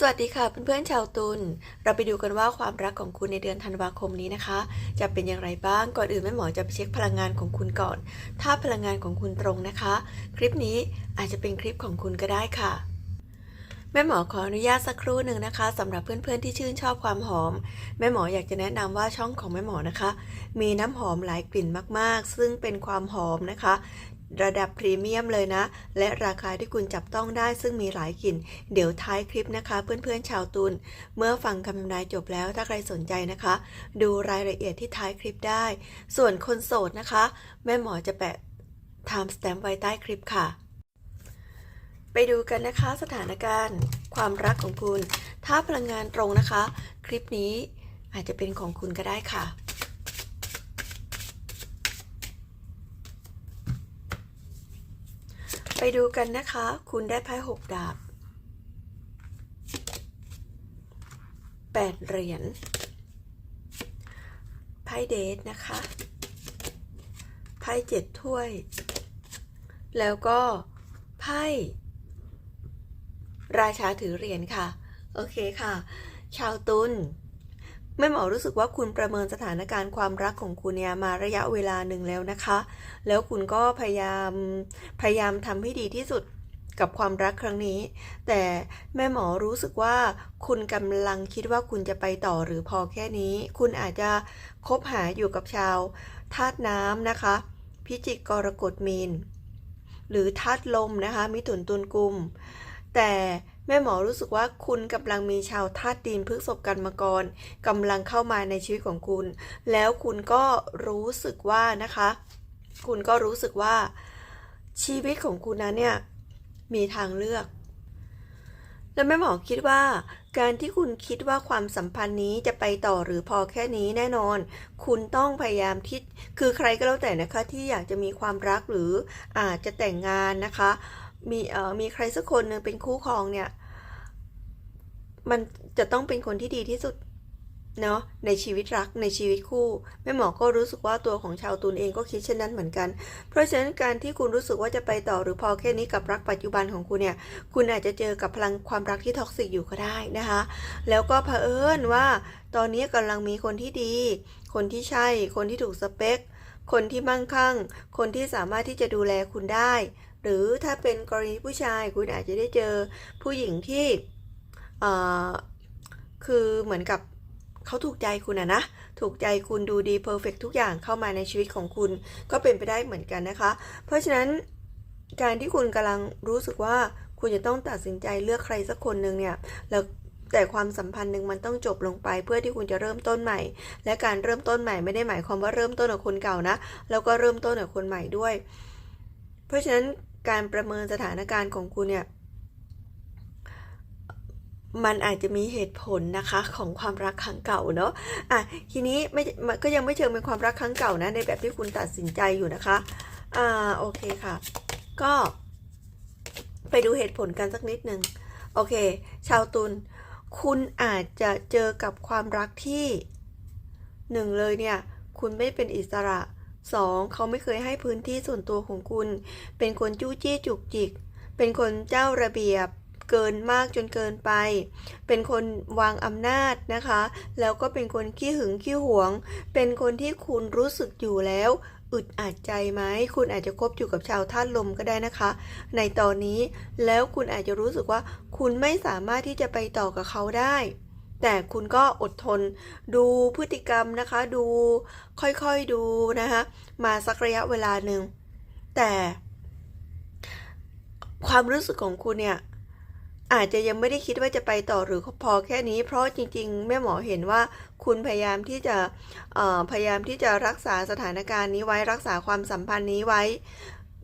สวัสดีค่ะเพื่อนๆชาวตุลเราไปดูกันว่าความรักของคุณในเดือนธันวาคมนี้นะคะ จะเป็นอย่างไรบ้างก่อนอื่นแม่หมอจะไปเช็คพลังงานของคุณก่อน ถ้าพลังงานของคุณตรงนะคะ คลิปนี้อาจจะเป็นคลิปของคุณก็ได้ค่ะแม่หมอขออนุญาตสักครู่หนึ่งนะคะสำหรับเพื่อนๆที่ชื่นชอบความหอม แม่หมออยากจะแนะนำว่าช่องของแม่หมอนะคะ มีน้ำหอมหลายกลิ่นมากๆ ซึ่งเป็นความหอมนะคะ ระดับพรีเมียมเลยนะ และราคาที่คุณจับต้องได้ซึ่งมีหลายกลิ่น เดี๋ยวท้ายคลิปนะคะ เพื่อนๆชาวตุลเมื่อฟังคำทำนายจบแล้วถ้าใครสนใจนะคะ ดูรายละเอียดที่ท้ายคลิปได้ ส่วนคนโสดนะคะ แม่หมอจะแปะ time stamp ไว้ใต้คลิปค่ะ ไปดูกันนะคะสถานการณ์ ความรักของคุณ ถ้าพลังงานตรงนะคะ คลิปนี้อาจจะเป็นของคุณก็ได้ค่ะ ไปดูกันนะคะ คุณได้ไพ่หกดาบแปดเหรียญไพ่เดทนะคะไพ่เจ็ดถ้วย แล้วก็ไพ่ราชาถือเหรียญค่ะ โอเคค่ะ ชาวตุล แม่หมอรู้สึกว่าคุณประเมินสถานการณ์ความรักของคุณเนี่ยมาระยะเวลาหนึ่งแล้วนะคะ แล้วคุณก็พยายามพยายามทำให้ดีที่สุดกับความรักครั้งนี้ แต่แม่หมอรู้สึกว่าคุณกำลังคิดว่าคุณจะไปต่อหรือพอแค่นี้ คุณอาจจะคบหาอยู่กับชาวธาตุน้ำนะคะ พิจิกกรกฎมีน หรือธาตุลมนะคะ มิถุนตุลกุม แต่ แม่หมอรู้สึกว่าคุณกำลังมีชาวธาตุดินพฤษภกันมากรกำลังเข้ามาในชีวิตของคุณ แล้วคุณก็รู้สึกว่านะคะ คุณก็รู้สึกว่า ชีวิตของคุณนั้นเนี่ยมีทางเลือก และแม่หมอคิดว่า การที่คุณคิดว่าความสัมพันธ์นี้จะไปต่อหรือพอแค่นี้แน่นอน คุณต้องพยายามที่คือใครก็แล้วแต่นะคะที่อยากจะมีความรักหรืออาจจะแต่งงานนะคะ มีเอ่อมีใครสักคนหนึ่งเป็นคู่ครองเนี่ย มันจะต้องเป็นคนที่ดีที่สุดเนาะในชีวิตรักในชีวิตคู่แม่หมอก็รู้สึกว่าตัวของชาวตุลเองก็คิดเช่นนั้นเหมือนกัน เพราะฉะนั้นการที่คุณรู้สึกว่าจะไปต่อหรือพอแค่นี้กับรักปัจจุบันของคุณเนี่ย คุณอาจจะเจอกับพลังความรักที่ท็อกซิกอยู่ก็ได้นะคะ แล้วก็เผอิญว่า ตอนนี้กำลังมีคนที่ดี คนที่ใช่ คนที่ถูกสเปค คนที่มั่งคั่ง คนที่สามารถที่จะดูแลคุณได้ หรือถ้าเป็นกรณีผู้ชายคุณอาจจะได้เจอผู้หญิงที่คือเหมือนกับเขาถูกใจคุณอะนะ ถูกใจคุณดูดีเพอร์เฟกทุกอย่างเข้ามาในชีวิตของคุณก็เป็นไปได้เหมือนกันนะคะ เพราะฉะนั้นการที่คุณกำลังรู้สึกว่าคุณจะต้องตัดสินใจเลือกใครสักคนหนึ่งเนี่ยแล้วแต่ความสัมพันธ์หนึ่งมันต้องจบลงไป เพื่อที่คุณจะเริ่มต้นใหม่ และการเริ่มต้นใหม่ไม่ได้หมายความว่าเริ่มต้นกับคนเก่านะ แล้วก็เริ่มต้นกับคนใหม่ด้วย เพราะฉะนั้น การประเมินสถานการณ์ของคุณเนี่ย มันอาจจะมีเหตุผลนะคะของความรักครั้งเก่าเนาะอะทีนี้ไม่ก็ยังไม่เชิงเป็นความรักครั้งเก่านะในแบบที่คุณตัดสินใจอยู่นะคะ อ่าโอเคค่ะ ก็ไปดูเหตุผลกันสักนิดหนึ่งโอเค ชาวตุลคุณอาจจะเจอกับความรักที่หนึ่งเลยเนี่ย คุณไม่เป็นอิสระ สองเขาไม่เคยให้พื้นที่ส่วนตัวของคุณ เป็นคนจู้จี้จุกจิก เป็นคนเจ้าระเบียบเกินมากจนเกินไป เป็นคนวางอำนาจนะคะ แล้วก็เป็นคนขี้หึงขี้หวง เป็นคนที่คุณรู้สึกอยู่แล้วอึดอัดใจไหม คุณอาจจะคบอยู่กับชาวธาตุลมก็ได้นะคะ ในตอนนี้ แล้วคุณอาจจะรู้สึกว่า คุณไม่สามารถที่จะไปต่อกับเขาได้ แต่คุณก็อดทนดูพฤติกรรมนะคะ ดูค่อยๆดูนะคะมาสักระยะเวลาหนึ่งแต่ความรู้สึกของคุณเนี่ยอาจจะยังไม่ได้คิดว่าจะไปต่อหรือพอแค่นี้ เพราะจริง ๆ แม่หมอเห็นว่าคุณพยายามที่จะพยายามที่จะรักษาสถานการณ์นี้ไว้รักษาความสัมพันธ์นี้ไว้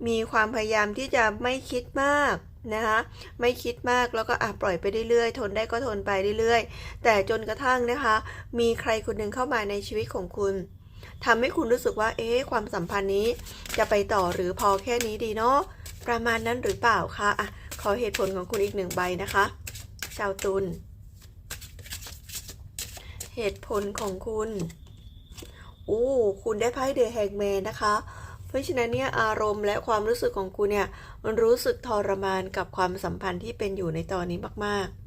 มีความพยายามที่จะไม่คิดมาก นะคะไม่คิดมากแล้วก็อะปล่อยไปเรื่อยๆ ทนได้ก็ทนไปเรื่อยๆ แต่จนกระทั่งนะคะ มีใครคนหนึ่งเข้ามาในชีวิตของคุณทำให้คุณรู้สึกว่า เอ๊ะความสัมพันธ์นี้จะไปต่อหรือพอแค่นี้ดีเนาะประมาณนั้นหรือเปล่าคะอะขอเหตุผลของคุณอีกหนึ่งใบนะคะ ชาวตุลเหตุผลของคุณโอ้คุณได้ไพ่เดอะแฮงแมนนะคะ ราะฉะนั้นเนี่ยอารมณ์และความรู้สึกของคุณเนี่ยมันรู้สึกทรมานกับความสัมพันธ์ที่เป็นอยู่ในตอนนี้มาก ๆ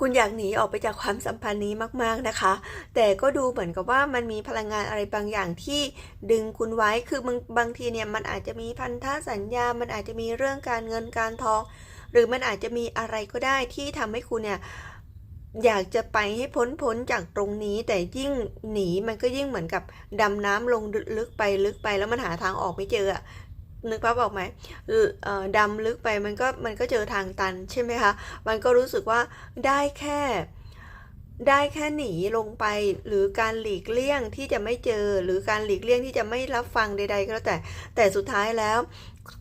คุณอยากหนีออกไปจากความสัมพันธ์นี้มาก ๆนะคะ แต่ก็ดูเหมือนกับว่ามันมีพลังงานอะไรบางอย่างที่ดึงคุณไว้ คือบางบางทีเนี่ยมันอาจจะมีพันธสัญญา มันอาจจะมีเรื่องการเงินการทอง หรือมันอาจจะมีอะไรก็ได้ที่ทำให้คุณเนี่ย อยากจะไปให้พ้นพ้นจากตรงนี้ แต่ยิ่งหนีมันก็ยิ่งเหมือนกับดำน้ำลงลึกไปลึกไปแล้วมันหาทางออกไม่เจออะนึกภาพออกไหมดำลึกไปมันก็มันก็เจอทางตันใช่ไหมคะ มันก็รู้สึกว่าได้แค่ได้แค่หนีลงไปหรือการหลีกเลี่ยงที่จะไม่เจอ หรือการหลีกเลี่ยงที่จะไม่รับฟังใดๆก็แล้วแต่แต่สุดท้ายแล้ว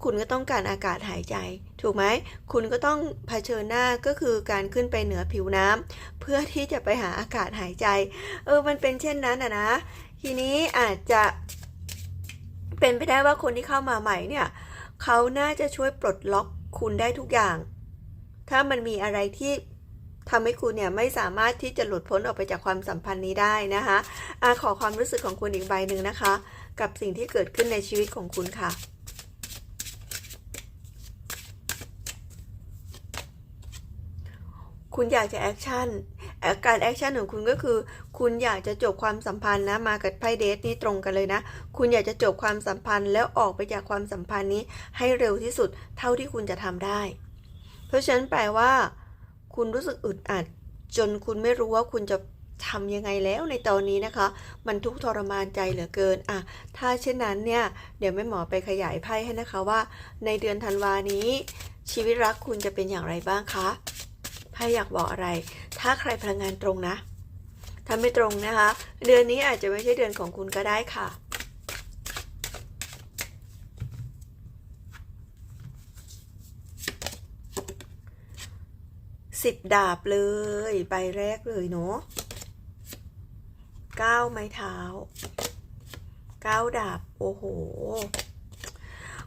คุณก็ต้องการอากาศหายใจ ถูกไหม คุณก็ต้องเผชิญหน้าก็คือการขึ้นไปเหนือผิวน้ำเพื่อที่จะไปหาอากาศหายใจ เออ มันเป็นเช่นนั้นอะนะ ทีนี้อาจจะเป็นไปได้ว่าคนที่เข้ามาใหม่เนี่ยเขาน่าจะช่วยปลดล็อกคุณได้ทุกอย่าง ถ้ามันมีอะไรที่ทำให้คุณเนี่ยไม่สามารถที่จะหลุดพ้นออกไปจากความสัมพันธ์นี้ได้นะคะอาขอความรู้สึกของคุณอีกใบหนึ่งนะคะ กับสิ่งที่เกิดขึ้นในชีวิตของคุณค่ะ คุณอยากจะแอคชั่นอ่อการแอคชั่นของคุณก็คือ คุณอยากจะจบความสัมพันธ์นะ มากับไพ่เดทนี่ตรงกันเลยนะ คุณอยากจะจบความสัมพันธ์แล้วออกไปจากความสัมพันธ์นี้ให้เร็วที่สุดเท่าที่คุณจะทำได้ เพราะฉะนั้นแปลว่า คุณรู้สึกอึดอัด จนคุณไม่รู้ว่าคุณจะทำยังไงแล้วในตอนนี้นะคะ มันทุกข์ทรมานใจเหลือเกินอะถ้าเช่นนั้นเนี่ย เดี๋ยวแม่หมอไปขยายไพ่ให้นะคะว่า ในเดือนธันวานี้ ชีวิตรักคุณจะเป็นอย่างไรบ้างคะ ไพ่อยากบอกอะไร ถ้าใครพลังงานตรงนะถ้าไม่ตรงนะคะ เดือนนี้อาจจะไม่ใช่เดือนของคุณก็ได้ค่ะสิบดาบเลยใบแรกเลยเนาะเก้าไม้เท้าเก้าดาบ โอ้โห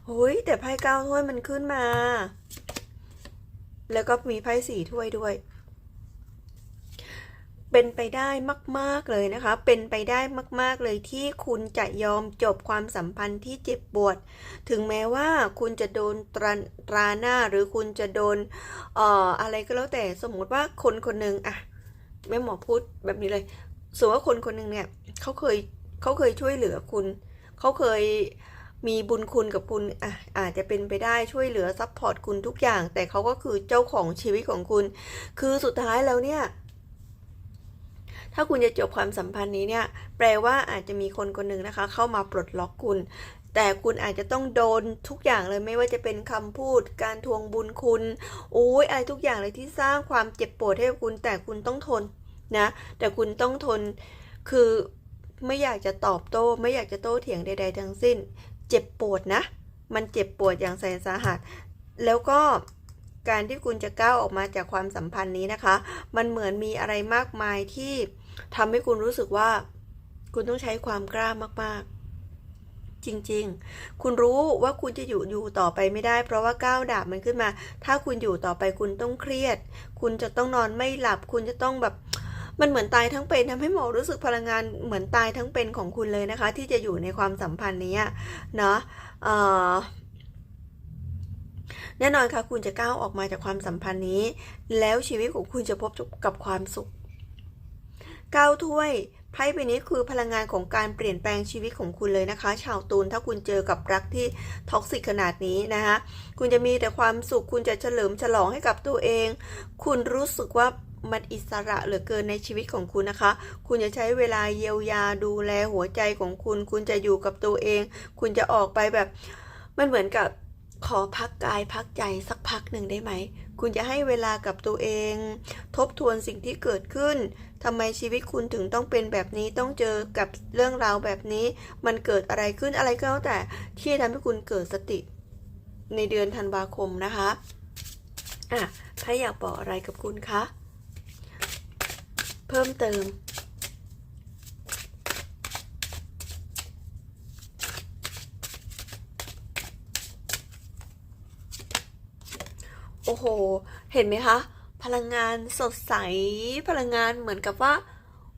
โอ้ยแต่ไพ่เก้าถ้วยมันขึ้นมา แล้วก็มีไพ่สี่ถ้วยด้วย เป็นไปได้มาก ๆ เลยนะคะ เป็นไปได้มาก ๆ เลยที่คุณจะยอมจบความสัมพันธ์ที่เจ็บปวด ถึงแม้ว่าคุณจะโดนตราตราหน้าหรือคุณจะโดนเอ่ออะไรก็แล้วแต่สมมติว่าคนคนหนึ่งอะแม่หมอพูดแบบนี้เลยสมมติว่าคนคนหนึ่งเนี่ยเขาเคยเขาเคยช่วยเหลือคุณ เขาเคย มีบุญคุณกับคุณอะอาจจะเป็นไปได้ช่วยเหลือซัพพอร์ตคุณทุกอย่าง แต่เขาก็คือเจ้าของชีวิตของคุณ คือสุดท้ายแล้วเนี่ย ถ้าคุณจะจบความสัมพันธ์นี้เนี่ย แปลว่าอาจจะมีคนคนหนึ่งนะคะ เข้ามาปลดล็อกคุณ แต่คุณอาจจะต้องโดนทุกอย่างเลยไม่ว่าจะเป็นคำพูด การทวงบุญคุณโอ้ยอะไรทุกอย่างเลยที่สร้างความเจ็บปวดให้คุณ แต่คุณต้องทนนะ แต่คุณต้องทนคือไม่อยากจะตอบโต้ ไม่อยากจะโต้เถียงใด ๆ ทั้งสิ้น เจ็บปวดนะ มันเจ็บปวดอย่างแสนสาหัส แล้วก็การที่คุณจะก้าวออกมาจากความสัมพันธ์นี้นะคะ มันเหมือนมีอะไรมากมายที่ทำให้คุณรู้สึกว่า คุณต้องใช้ความกล้ามาก ๆ จริง ๆ คุณรู้ว่าคุณจะอยู่อยู่ต่อไปไม่ได้ เพราะว่าก้าวดาบมันขึ้นมา ถ้าคุณอยู่ต่อไปคุณต้องเครียด คุณจะต้องนอนไม่หลับ คุณจะต้องแบบ มันเหมือนตายทั้งเป็นทำให้หมอรู้สึกพลังงานเหมือนตายทั้งเป็นของคุณเลยนะคะ ที่จะอยู่ในความสัมพันธ์นี้เนาะแน่นอนค่ะคุณจะก้าวออกมาจากความสัมพันธ์นี้ แล้วชีวิตของคุณจะพบกับความสุขเก้าถ้วยไพ่ใบนี้คือพลังงานของการเปลี่ยนแปลงชีวิตของคุณเลยนะคะ ชาวตูนถ้าคุณเจอกับรักที่ท็อกซิกขนาดนี้นะคะคุณจะมีแต่ความสุข คุณจะเฉลิมฉลองให้กับตัวเอง คุณรู้สึกว่า มันอิสระเหลือเกินในชีวิตของคุณนะคะ คุณจะใช้เวลาเยียวยาดูแลหัวใจของคุณ คุณจะอยู่กับตัวเอง คุณจะออกไปแบบ มันเหมือนกับขอพักกายพักใจสักพักหนึ่งได้ไหม คุณจะให้เวลากับตัวเอง ทบทวนสิ่งที่เกิดขึ้นทำไมชีวิตคุณถึงต้องเป็นแบบนี้ต้องเจอกับเรื่องราวแบบนี้ มันเกิดอะไรขึ้นอะไรก็แล้วแต่ที่ทำให้คุณเกิดสติ ในเดือนธันวาคมนะคะอะถ้าอยากบอกอะไรกับคุณคะ เพิ่มเติม โอ้โห เห็นไหมคะ พลังงานสดใส พลังงานเหมือนกับว่า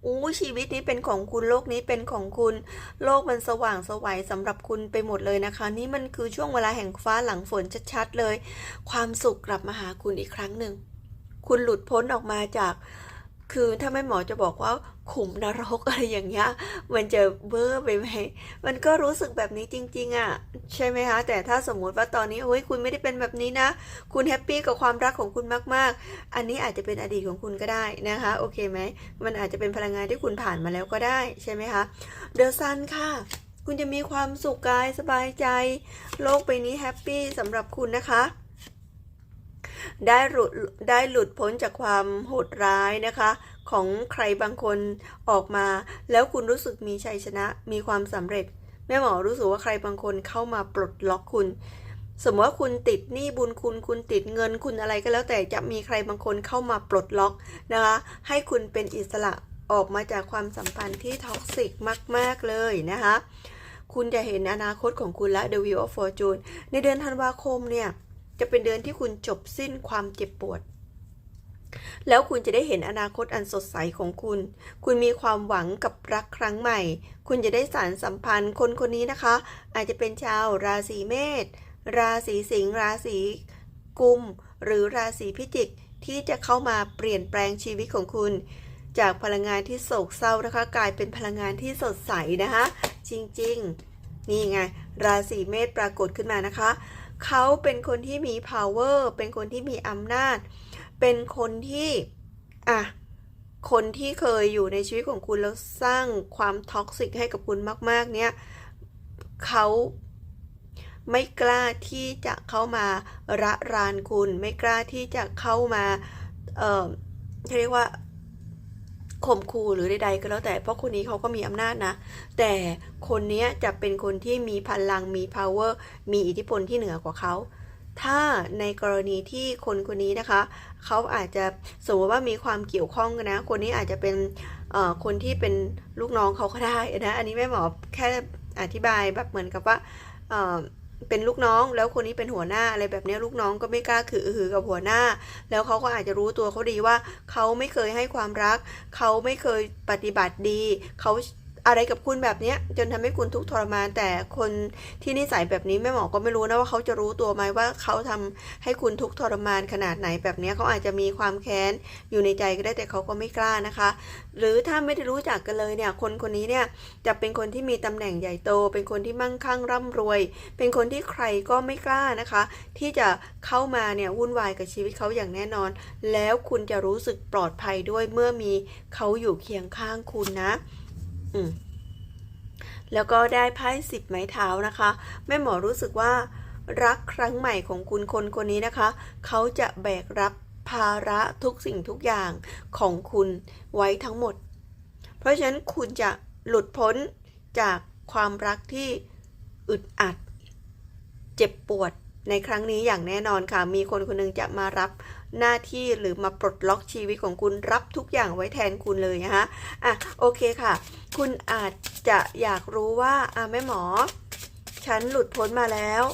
อู้ชีวิตนี้เป็นของคุณโลกนี้เป็นของคุณ โลกมันสว่างสวัยสำหรับคุณไปหมดเลยนะคะ นี่มันคือช่วงเวลาแห่งฟ้าหลังฝนชัดๆเลย ความสุขกลับมาหาคุณอีกครั้งหนึ่ง คุณหลุดพ้นออกมาจาก คือถ้าไม่หมอจะบอกว่าขุมนรกอะไรอย่างเงี้ย มันจะเบ้อไปไหมมันก็รู้สึกแบบนี้จริง ๆอะ ใช่ไหมคะ แต่ถ้าสมมุติว่าตอนนี้โอ้ยคุณไม่ได้เป็นแบบนี้นะ คุณแฮปปี้กับความรักของคุณมาก ๆ อันนี้อาจจะเป็นอดีตของคุณก็ได้นะคะ โอเคไหม มันอาจจะเป็นพลังงานที่คุณผ่านมาแล้วก็ได้ใช่ไหมคะเดอะซันค่ะคุณจะมีความสุขกายสบายใจ โลกใบนี้แฮปปี้สำหรับคุณนะคะ ได้หลุดได้หลุดพ้นจากความโหดร้ายนะคะ ของใครบางคนออกมา แล้วคุณรู้สึกมีชัยชนะมีความสำเร็จ แม่หมอรู้สึกว่าใครบางคนเข้ามาปลดล็อกคุณ สมมติว่าคุณติดหนี้บุญคุณคุณติดเงินคุณอะไรก็แล้วแต่จะมีใครบางคนเข้ามาปลดล็อกนะคะ ให้คุณเป็นอิสระออกมาจากความสัมพันธ์ที่ท็อกซิกมาก ๆ เลยนะคะ คุณจะเห็นอนาคตของคุณและ The Wheel of Fortune ในเดือนธันวาคมเนี่ย จะเป็นเดือนที่คุณจบสิ้นความเจ็บปวด แล้วคุณจะได้เห็นอนาคตอันสดใสของคุณ คุณมีความหวังกับรักครั้งใหม่ คุณจะได้สารสัมพันธ์คนคนนี้นะคะ อาจจะเป็นชาวราศีเมษ ราศีสิงห์ ราศีกุม หรือราศีพิจิก ที่จะเข้ามาเปลี่ยนแปลงชีวิตของคุณ จากพลังงานที่โศกเศร้านะคะ กลายเป็นพลังงานที่สดใสนะคะ จริงๆ นี่ไง ราศีเมษปรากฏขึ้นมานะคะ เขาเป็นคนที่มี power เป็นคนที่มีอำนาจ เป็นคนที่ อะ คนที่เคยอยู่ในชีวิตของคุณแล้วสร้างความท็อกซิกให้กับคุณมาก ๆ เนี่ยเขาไม่กล้าที่จะเข้ามาระรานคุณ ไม่กล้าที่จะเข้ามา เอ่อเรียกว่า ข่มขู่หรือใดๆก็แล้วแต่เพราะคนนี้เขาก็มีอำนาจนะ แต่คนเนี้ยจะเป็นคนที่มีพลังมี power มีอิทธิพลที่เหนือกว่าเขาถ้าในกรณีที่คนคนนี้นะคะ เขาอาจจะสมมติว่ามีความเกี่ยวข้องกันนะ คนนี้อาจจะเป็นคนที่เป็นลูกน้องเขาก็ได้นะ อันนี้แม่หมอแค่อธิบายแบบเหมือนกับว่า เป็นลูกน้อง แล้วคนนี้เป็นหัวหน้าอะไรแบบนี้ลูกน้องก็ไม่กล้าขือหือกับหัวหน้า แล้วเขาก็อาจจะรู้ตัวเขาดีว่า เขาไม่เคยให้ความรัก เขาไม่เคยปฏิบัติดี เขา อะไรกับคุณแบบเนี้ยจนทำให้คุณทุกข์ทรมาน แต่คนที่นิสัยแบบนี้แม่หมอก็ไม่รู้นะว่าเขาจะรู้ตัวไหมว่าเขาทำให้คุณทุกข์ทรมานขนาดไหนแบบเนี้ยเขาอาจจะมีความแค้นอยู่ในใจก็ได้แต่เขาก็ไม่กล้านะคะ หรือถ้าไม่ได้รู้จักกันเลยเนี่ยคนคนนี้เนี่ยจะเป็นคนที่มีตำแหน่งใหญ่โต เป็นคนที่มั่งคั่งร่ำรวย เป็นคนที่ใครก็ไม่กล้านะคะ ที่จะเข้ามาเนี่ยวุ่นวายกับชีวิตเขาอย่างแน่นอน แล้วคุณจะรู้สึกปลอดภัยด้วยเมื่อมีเขาอยู่เคียงข้างคุณนะ แล้วก็ได้ไพ่สิบไม้เท้านะคะ แม่หมอรู้สึกว่า รักครั้งใหม่ของคุณคนคนนี้นะคะ เขาจะแบกรับภาระทุกสิ่งทุกอย่างของคุณไว้ทั้งหมด เพราะฉะนั้นคุณจะหลุดพ้นจากความรักที่อึดอัด เจ็บปวดในครั้งนี้อย่างแน่นอนค่ะ มีคนคนหนึงจะมารับ หน้าที่หรือมาปลดล็อกชีวิตของคุณรับทุกอย่างไว้แทนคุณเลยนะคะอะโอเคค่ะ คุณอาจจะอยากรู้ว่าอะแม่หมอ ฉันหลุดพ้นมาแล้ว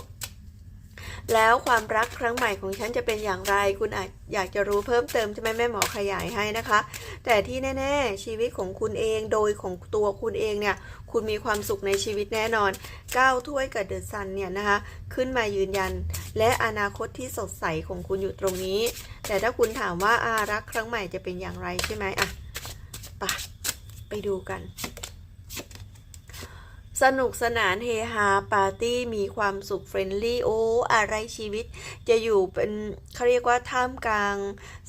แล้วความรักครั้งใหม่ของฉันจะเป็นอย่างไร คุณอาจอยากจะรู้เพิ่มเติมใช่ไหมแม่หมอขยายให้นะคะ แต่ที่แน่ๆ ชีวิตของคุณเองโดยของตัวคุณเองเนี่ย คุณมีความสุขในชีวิตแน่นอนก้าวถ้วยกับเดอะซันเนี่ยนะคะ ขึ้นมายืนยัน และอนาคตที่สดใสของคุณอยู่ตรงนี้ แต่ถ้าคุณถามว่าอารักครั้งใหม่จะเป็นอย่างไรใช่ไหมอะไปไปดูกัน สนุกสนานเฮฮาปาร์ตี้มีความสุขเฟรนลี่โอ้อะไรชีวิต จะอยู่เป็นเขาเรียกว่าท่ามกลาง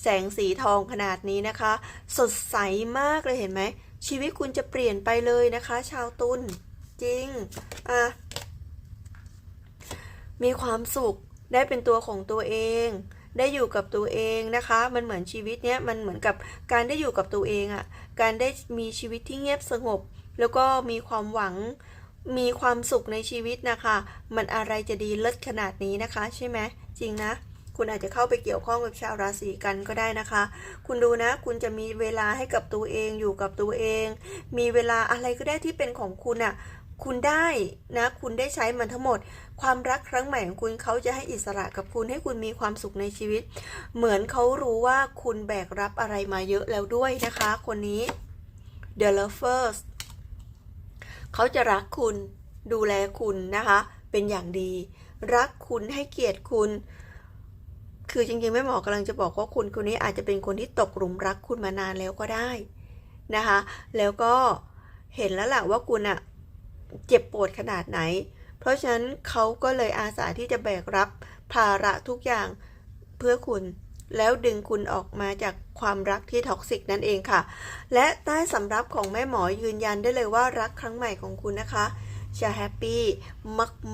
แสงสีทองขนาดนี้นะคะ สดใสมากเลยเห็นไหม ชีวิตคุณจะเปลี่ยนไปเลยนะคะ ชาวตุลจริง อะ มีความสุขได้เป็นตัวของตัวเอง ได้อยู่กับตัวเองนะคะ มันเหมือนชีวิตเนี้ยมันเหมือนกับการได้อยู่กับตัวเองอะ่ะ การได้มีชีวิตที่เงียบสงบ แล้วก็มีความหวังมีความสุขในชีวิตนะคะ มันอะไรจะดีเลิศขนาดนี้นะคะ ใช่ไหมจริงนะ คุณอาจจะเข้าไปเกี่ยวข้องกับชาวราศีกันก็ได้นะคะ คุณดูนะ คุณจะมีเวลาให้กับตัวเองอยู่กับตัวเอง มีเวลาอะไรก็ได้ที่เป็นของคุณอะ่ะคุณได้นะคุณได้ใช้มันทั้งหมด ความรักครั้งใหม่ของคุณเขาจะให้อิสระกับคุณให้คุณมีความสุขในชีวิต เหมือนเขารู้ว่าคุณแบกรับอะไรมาเยอะแล้วด้วยนะคะ คนนี้ The Lovers เขาจะรักคุณดูแลคุณนะคะ เป็นอย่างดี รักคุณให้เกียรติคุณ คือจริงๆแม่หมอกำลังจะบอกว่าคุณคนนี้อาจจะเป็นคนที่ตกหลุมรักคุณมานานแล้วก็ได้นะคะ แล้วก็เห็นแล้วแหละว่าคุณอะเจ็บปวดขนาดไหน เพราะฉะนั้นเขาก็เลยอาสาที่จะแบกรับภาระทุกอย่างเพื่อคุณ แล้วดึงคุณออกมาจากความรักที่ท็อกซิกนั่นเองค่ะ และใต้สำรับของแม่หมอยืนยันได้เลยว่ารักครั้งใหม่ของคุณนะคะ จะแฮปปี้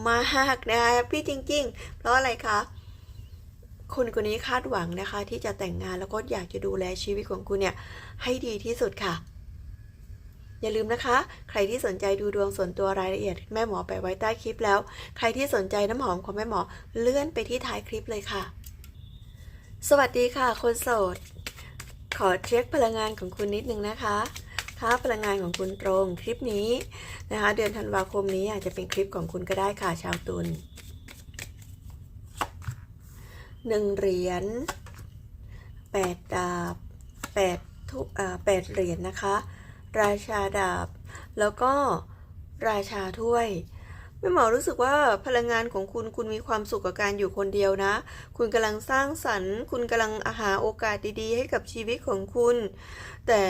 มากๆนะคะแฮปปี้จริง ๆ เพราะอะไรคะคุณคนนี้คาดหวังนะคะ ที่จะแต่งงานแล้วก็อยากจะดูแลชีวิตของคุณเนี่ย ให้ดีที่สุดค่ะ อย่าลืมนะคะ ใครที่สนใจดูดวงส่วนตัวรายละเอียด แม่หมอไปไว้ใต้คลิปแล้ว ใครที่สนใจน้ำหอมของแม่หมอเลื่อนไปที่ท้ายคลิปเลยค่ะ สวัสดีค่ะ คนโสด ขอเช็คพลังงานของคุณนิดนึงนะคะ ถ้าพลังงานของคุณตรงคลิปนี้นะคะ เดือนธันวาคมนี้อาจจะเป็นคลิปของคุณก็ได้ค่ะชาวตุลหนึ่งเหรียญแปดดาบแปดทุกอ่าแปดเหรียญนะคะ ราชาดาบ แล้วก็ราชาถ้วย แม่หมอรู้สึกว่าพลังงานของคุณคุณมีความสุขกับการอยู่คนเดียวนะ คุณกำลังสร้างสรรค์ คุณกำลังหาโอกาสดีๆ ให้กับชีวิตของคุณ แต่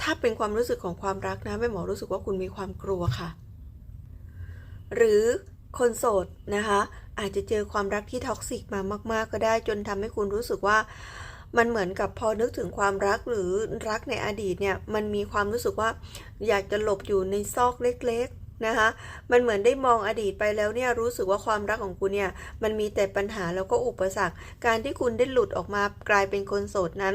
ถ้าเป็นความรู้สึกของความรักนะแม่หมอรู้สึกว่าคุณมีความกลัวค่ะ หรือคนโสดนะคะ อาจจะเจอความรักที่ท็อกซิกมามาก ๆ ก็ได้จนทำให้คุณรู้สึกว่ามันเหมือนกับพอนึกถึงความรักหรือรักในอดีตเนี่ย มันมีความรู้สึกว่าอยากจะหลบอยู่ในซอกเล็ก นะคะ มันเหมือนได้มองอดีตไปแล้วเนี่ยรู้สึกว่าความรักของคุณเนี่ยมันมีแต่ปัญหาแล้วก็อุปสรรค การที่คุณได้หลุดออกมากลายเป็นคนโสดนั้น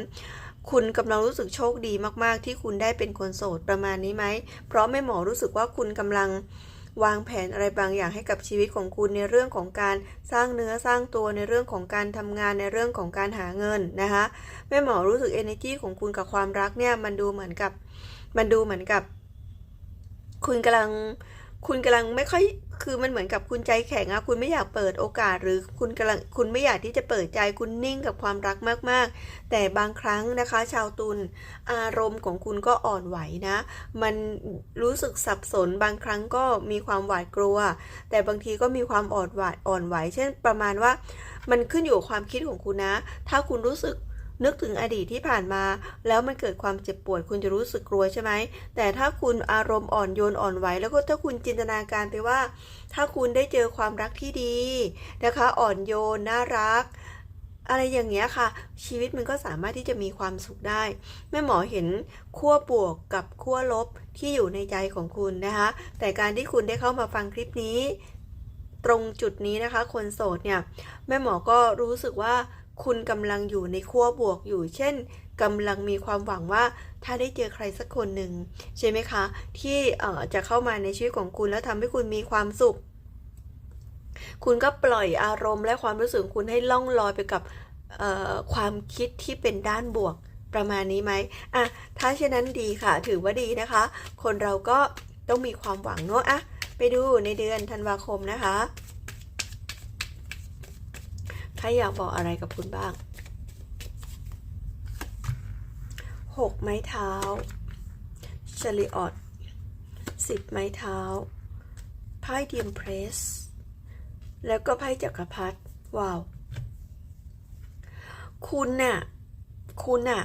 คุณกำลังรู้สึกโชคดีมากๆ ที่คุณได้เป็นคนโสดประมาณนี้ไหม เพราะแม่หมอรู้สึกว่าคุณกำลังวางแผนอะไรบางอย่างให้กับชีวิตของคุณในเรื่องของการสร้างเนื้อสร้างตัวในเรื่องของการทำงานในเรื่องของการหาเงินนะคะแม่หมอรู้สึก energy ของคุณกับความรักเนี่ยมันดูเหมือนกับ มันดูเหมือนกับ คุณกำลัง คุณกำลังไม่ค่อยคือมันเหมือนกับคุณใจแข็งอะคุณไม่อยากเปิดโอกาสหรือคุณกำลังคุณไม่อยากที่จะเปิดใจคุณนิ่งกับความรักมากๆ แต่บางครั้งนะคะ ชาวตุลอารมณ์ของคุณก็อ่อนไหวนะ มันรู้สึกสับสนบางครั้งก็มีความหวาดกลัว แต่บางทีก็มีความอ่อนหวอ่อนไหว เช่นประมาณว่า มันขึ้นอยู่กับความคิดของคุณนะ ถ้าคุณรู้สึก นึกถึงอดีตที่ผ่านมา แล้วมันเกิดความเจ็บปวดคุณจะรู้สึกกลัวใช่ไหม แต่ถ้าคุณอารมณ์อ่อนโยนอ่อนไหว แล้วก็ถ้าคุณจินตนาการไปว่า ถ้าคุณได้เจอความรักที่ดีนะคะ อ่อนโยนน่ารัก อะไรอย่างเงี้ยค่ะ ชีวิตมันก็สามารถที่จะมีความสุขได้ แม่หมอเห็นขั้วบวกกับขั้วลบที่อยู่ในใจของคุณนะคะ แต่การที่คุณได้เข้ามาฟังคลิปนี้ ตรงจุดนี้นะคะ คนโสดเนี่ยแม่หมอก็รู้สึกว่า คุณกำลังอยู่ในขั้วบวกอยู่ เช่นกำลังมีความหวังว่าถ้าได้เจอใครสักคนหนึ่งใช่ไหมคะ ที่จะเข้ามาในชีวิตของคุณแล้วทำให้คุณมีความสุข คุณก็ปล่อยอารมณ์และความรู้สึกคุณให้ล่องลอยไปกับความคิดที่เป็นด้านบวกประมาณนี้ไหมอะถ้าเช่นนั้นดีค่ะ ถือว่าดีนะคะ คนเราก็ต้องมีความหวังเนอะอะไปดูในเดือนธันวาคมนะคะ รอยากบอกอะไรกับคุณบ้างหกไม้เท้าชลิออตสิบไม้เท้า ไพ่เดียมเพรส แล้วก็ไพ่จักรพรรดิว้าว คุณน่ะ คุณน่ะ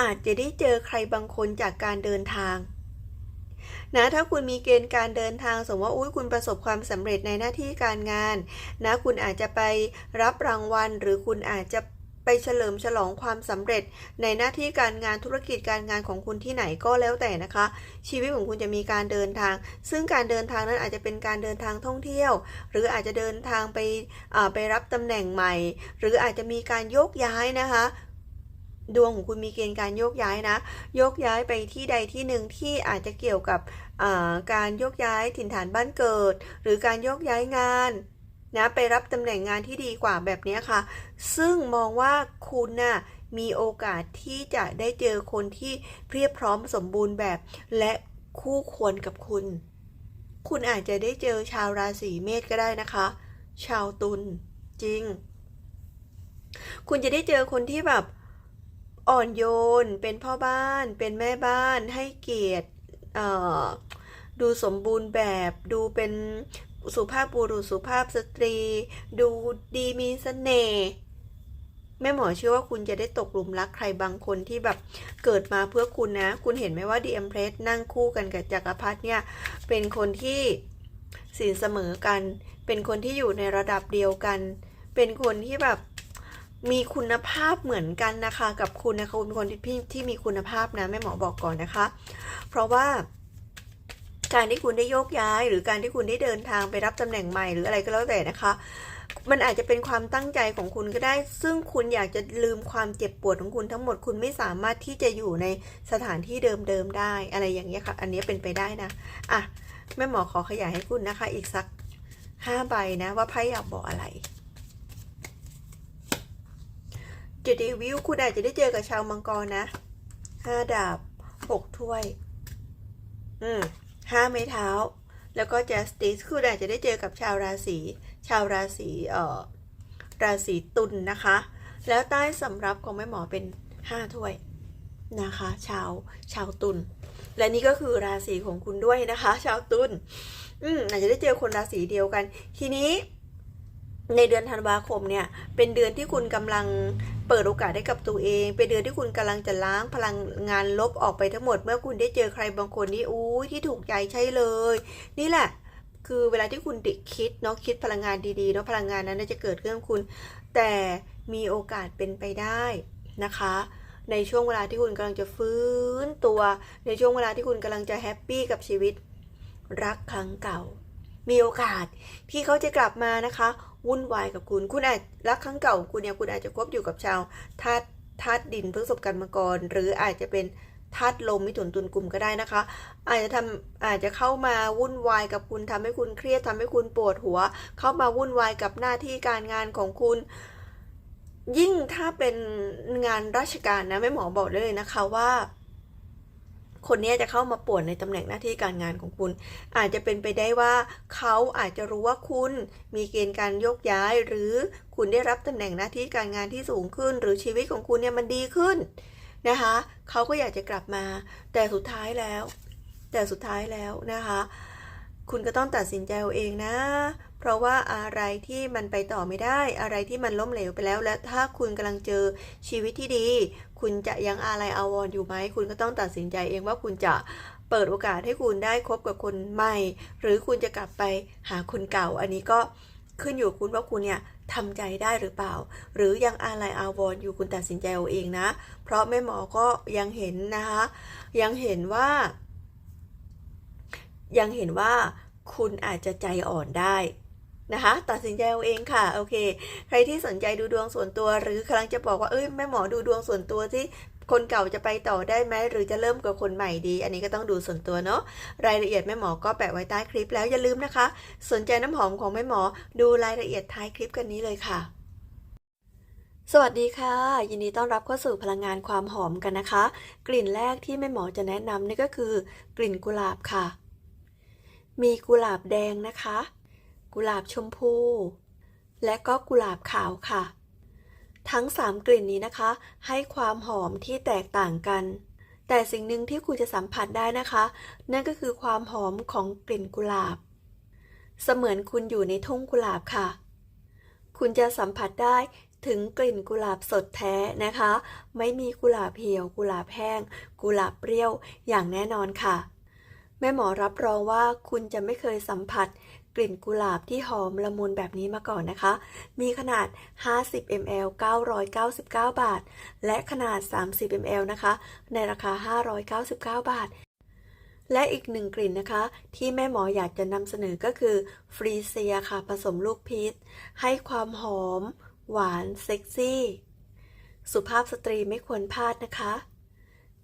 อาจจะได้เจอใครบางคนจากการเดินทาง นะถ้าคุณมีเกณฑ์การเดินทาง สมมติว่าอุ้ยคุณประสบความสำเร็จในหน้าที่การงานนะคุณอาจจะไปรับรางวัล หรือคุณอาจจะไปเฉลิมฉลองความสำเร็จในหน้าที่การงานธุรกิจการงานของคุณที่ไหนก็แล้วแต่นะคะ ชีวิตของคุณจะมีการเดินทาง ซึ่งการเดินทางนั้นอาจจะเป็นการเดินทางท่องเที่ยว หรืออาจจะเดินทางไปไปรับตำแหน่งใหม่ หรืออาจจะมีการโยกย้ายนะคะ ดวงของคุณมีเกณฑ์การโยกย้ายนะ โยกย้ายไปที่ใดที่หนึ่งที่อาจจะเกี่ยวกับการโยกย้ายถิ่นฐานบ้านเกิด หรือการโยกย้ายงานนะไปรับตำแหน่งงานที่ดีกว่าแบบนี้ค่ะ ซึ่งมองว่าคุณน่ะมีโอกาสที่จะได้เจอคนที่เพียบพร้อมสมบูรณ์แบบ และคู่ควรกับคุณ คุณอาจจะได้เจอชาวราศีเมษก็ได้นะคะ ชาวตุลจริง คุณจะได้เจอคนที่แบบ อ่อนโยน เป็นพ่อบ้าน เป็นแม่บ้าน ให้เกียรติดูสมบูรณ์แบบ ดูเป็นสุภาพบุรุษสุภาพสตรี ดูดีมีสเสน่ห์แม่หมอเชื่อว่าคุณจะได้ตกหลุมรักใครบางคนที่แบบเกิดมาเพื่อคุณนะ คุณเห็นไหมว่าดีเอ็มเพรสนั่งคู่กันกับจักรพรรดิเนี่ย เป็นคนที่สินเสมอกัน เป็นคนที่อยู่ในระดับเดียวกัน เป็นคนที่แบบ มีคุณภาพเหมือนกันนะคะ กับคุณนะคะคุณเป็นคนที่พี่ที่มีคุณภาพนะแม่หมอบอกก่อนนะคะ เพราะว่าการที่คุณได้โยกย้าย หรือการที่คุณได้เดินทางไปรับตำแหน่งใหม่หรืออะไรก็แล้วแต่นะคะ มันอาจจะเป็นความตั้งใจของคุณก็ได้ ซึ่งคุณอยากจะลืมความเจ็บปวดของคุณทั้งหมดคุณไม่สามารถที่จะอยู่ในสถานที่เดิมๆได้ อะไรอย่างเงี้ยค่ะ อันนี้เป็นไปได้นะอะแม่หมอขอขยายให้คุณนะคะ อีกสักห้าใบนะว่าไพ่อยากบอกอะไร จุดเดวิวคุณอาจจะได้เจอกับชาวมังกรนะห้าดาบหกถ้วย อืมห้าไม้เท้า แล้วก็ justice คุณอาจจะได้เจอกับชาวราศีชาวราศีเอ่อราศีตุลนนะคะ แล้วใต้สำรับของแม่หมอเป็นห้าถ้วยนะคะ ชาวชาวตุลและนี่ก็คือราศีของคุณด้วยนะคะ ชาวตุลอืมอาจจะได้เจอคนราศีเดียวกัน ทีนี้ในเดือนธันวาคมเนี่ย เป็นเดือนที่คุณกำลัง เปิดโอกาสให้กับตัวเอง เป็นเดือนที่คุณกำลังจะล้างพลังงานลบออกไปทั้งหมด เมื่อคุณได้เจอใครบางคนที่อู้ที่ถูกใจใช่เลย นี่แหละ คือเวลาที่คุณติคิดเนาะคิดพลังงานดีๆเนาะพลังงานนั้นจะเกิดเรื่องคุณ แต่มีโอกาสเป็นไปได้นะคะในช่วงเวลาที่คุณกำลังจะฟื้นตัว ในช่วงเวลาที่คุณกำลังจะแฮปปี้กับชีวิต รักครั้งเก่า มีโอกาสที่เขาจะกลับมานะคะ วุ่นวายกับคุณ คุณอาจรักครั้งเก่าคุณเนี่ยคุณอาจจะคบอยู่กับชาวธาตุธาตุดินพฤษภกันมังกรหรืออาจจะเป็นธาตุลมมิถุนตุลกลุ่มก็ได้นะคะ อาจจะทำอาจจะเข้ามาวุ่นวายกับคุณทำให้คุณเครียดทำให้คุณปวดหัว เข้ามาวุ่นวายกับหน้าที่การงานของคุณ ยิ่งถ้าเป็นงานราชการนะแม่หมอบอกได้เลยนะคะว่า คนนี้จะเข้ามาป่วนในตำแหน่งหน้าที่การงานของคุณ อาจจะเป็นไปได้ว่าเขาอาจจะรู้ว่าคุณมีเกณฑ์การโยกย้าย หรือคุณได้รับตำแหน่งหน้าที่การงานที่สูงขึ้น หรือชีวิตของคุณเนี่ยมันดีขึ้นนะคะเขาก็อยากจะกลับมา แต่สุดท้ายแล้ว แต่สุดท้ายแล้วนะคะ คุณก็ต้องตัดสินใจเอาเองนะ เพราะว่าอะไรที่มันไปต่อไม่ได้ อะไรที่มันล้มเหลวไปแล้ว และถ้าคุณกำลังเจอชีวิตที่ดี คุณจะยังอะไรอาวรณ์อยู่ไหม คุณก็ต้องตัดสินใจเองว่าคุณจะเปิดโอกาสให้คุณได้คบกับคนใหม่ หรือคุณจะกลับไปหาคนเก่า อันนี้ก็ขึ้นอยู่คุณว่าคุณเนี่ยทำใจได้หรือเปล่า หรือยังอะไรอาวรณ์อยู่คุณตัดสินใจเอาเองนะ เพราะแม่หมอก็ยังเห็นนะคะ ยังเห็นว่า ยังเห็นว่าคุณอาจจะใจอ่อนได้นะคะตัดสินใจเอาเองค่ะโอเค ใครที่สนใจดูดวงส่วนตัว หรือกำลังจะบอกว่าเอ้ยแม่หมอดูดวงส่วนตัวที่คนเก่าจะไปต่อได้ไหมหรือจะเริ่มกับคนใหม่ดี อันนี้ก็ต้องดูส่วนตัวเนาะรายละเอียดแม่หมอก็แปะไว้ใต้คลิปแล้วอย่าลืมนะคะ สนใจน้ำหอมของแม่หมอดูรายละเอียดท้ายคลิปกันนี้เลยค่ะ สวัสดีค่ะ ยินดีต้อนรับเข้าสู่พลังงานความหอมกันนะคะ กลิ่นแรกที่แม่หมอจะแนะนำนี่ก็คือ กลิ่นกุหลาบค่ะ มีกุหลาบแดงนะคะ กุหลาบชมพู และก็กุหลาบขาวค่ะ ทั้ง 3 กลิ่นนี้นะคะ ให้ความหอมที่แตกต่างกัน แต่สิ่งหนึ่งที่คุณจะสัมผัสได้นะคะ นั่นก็คือความหอมของกลิ่นกุหลาบ เสมือนคุณอยู่ในทุ่งกุหลาบค่ะ คุณจะสัมผัสได้ถึงกลิ่นกุหลาบสดแท้นะคะ ไม่มีกุหลาบเหี่ยว กุหลาบแห้ง กุหลาบเปรี้ยวอย่างแน่นอนค่ะ แม่หมอรับรองว่าคุณจะไม่เคยสัมผัสกลิ่นกุหลาบที่หอมละมุนแบบนี้มาก่อนนะคะ มีขนาด 50 ml 999 บาท และขนาด 30 ml นะคะ ในราคา 599 บาท และอีกหนึ่งกลิ่นนะคะ ที่แม่หมออยากจะนำเสนอก็คือ ฟรีเซียค่ะ ผสมลูกพีชให้ความหอม หวาน เซ็กซี่ สุภาพสตรีไม่ควรพลาดนะคะ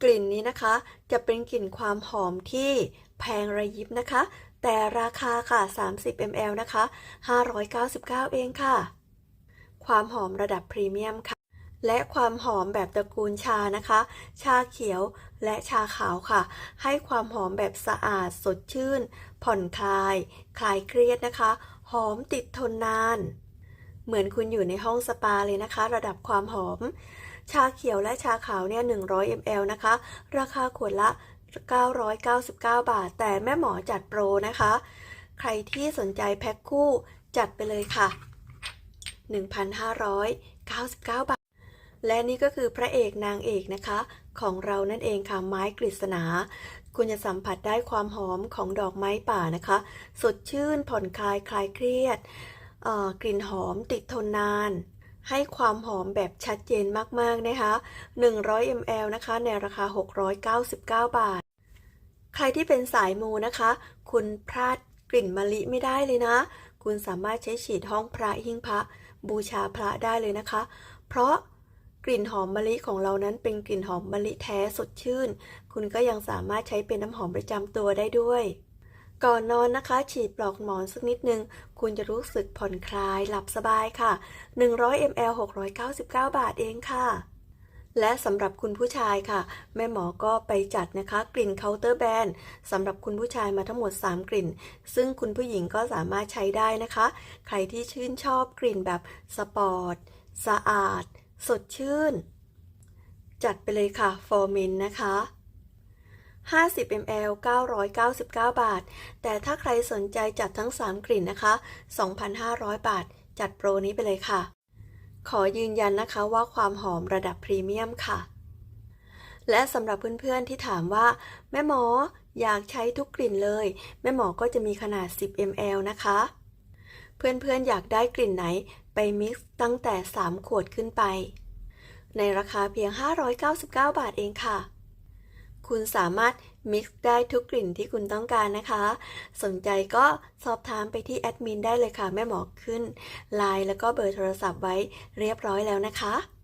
กลิ่นนี้นะคะจะเป็นกลิ่นความหอมที่ แพงระยิบนะคะ แต่ราคาค่ะ 30 ml นะคะ 599 เองค่ะ ความหอมระดับพรีเมียมค่ะ และความหอมแบบตระกูลชานะคะ ชาเขียวและชาขาวค่ะ ให้ความหอมแบบสะอาดสดชื่น ผ่อนคลาย คลายเครียดนะคะ หอมติดทนนาน เหมือนคุณอยู่ในห้องสปาเลยนะคะ ระดับความหอมชาเขียวและชาขาวเนี่ย 100 ml นะคะ ราคาขวดละ 999 บาท แต่แม่หมอจัดโปรนะคะ ใครที่สนใจแพ็คคู่จัดไปเลยค่ะ 1,599 บาท และนี่ก็คือพระเอกนางเอกนะคะ ของเรานั่นเองค่ะ ไม้กฤษณา คุณจะสัมผัสได้ความหอมของดอกไม้ป่านะคะ สดชื่นผ่อนคลายคลายเครียดกลิ่นหอมติดทนนาน ให้ความหอมแบบชัดเจนมากๆนะคะ 100 ml นะคะ ในราคา 699 บาท ใครที่เป็นสายมูนะคะ คุณพลาดกลิ่นมะลิไม่ได้เลยนะ คุณสามารถใช้ฉีดห้องพระหิ้งพระบูชาพระได้เลยนะคะ เพราะกลิ่นหอมมะลิของเรานั้นเป็นกลิ่นหอมมะลิแท้สดชื่น คุณก็ยังสามารถใช้เป็นน้ำหอมประจำตัวได้ด้วย ก่อนนอนนะคะ ฉีดปลอกหมอนสักนิดนึง คุณจะรู้สึกผ่อนคลายหลับสบายค่ะ 100 ml 699 บาทเองค่ะ และสำหรับคุณผู้ชายค่ะ แม่หมอก็ไปจัดนะคะ กลิ่นเคาน์เตอร์แบนสำหรับคุณผู้ชายมาทั้งหมด 3 กลิ่น ซึ่งคุณผู้หญิงก็สามารถใช้ได้นะคะ ใครที่ชื่นชอบกลิ่นแบบสปอร์ตสะอาด สดชื่น จัดไปเลยค่ะ for men นะคะ 50 ml 999 บาท แต่ถ้าใครสนใจจัดทั้ง 3 กลิ่นนะคะ 2,500 บาท จัดโปรนี้ไปเลยค่ะ ขอยืนยันนะคะว่าความหอมระดับพรีเมียมค่ะ และสำหรับเพื่อนๆที่ถามว่า แม่หมออยากใช้ทุกกลิ่นเลย แม่หมอก็จะมีขนาด 10 ml นะคะ เพื่อนๆอยากได้กลิ่นไหนไปมิกซ์ตั้งแต่ 3 ขวดขึ้นไป ในราคาเพียง 599 บาทเองค่ะ คุณสามารถมิกซ์ได้ทุกกลิ่นที่คุณต้องการนะคะ สนใจก็สอบถามไปที่แอดมินได้เลยค่ะ แม่หมอขึ้นไลน์แล้วก็เบอร์โทรศัพท์ไว้เรียบร้อยแล้วนะคะ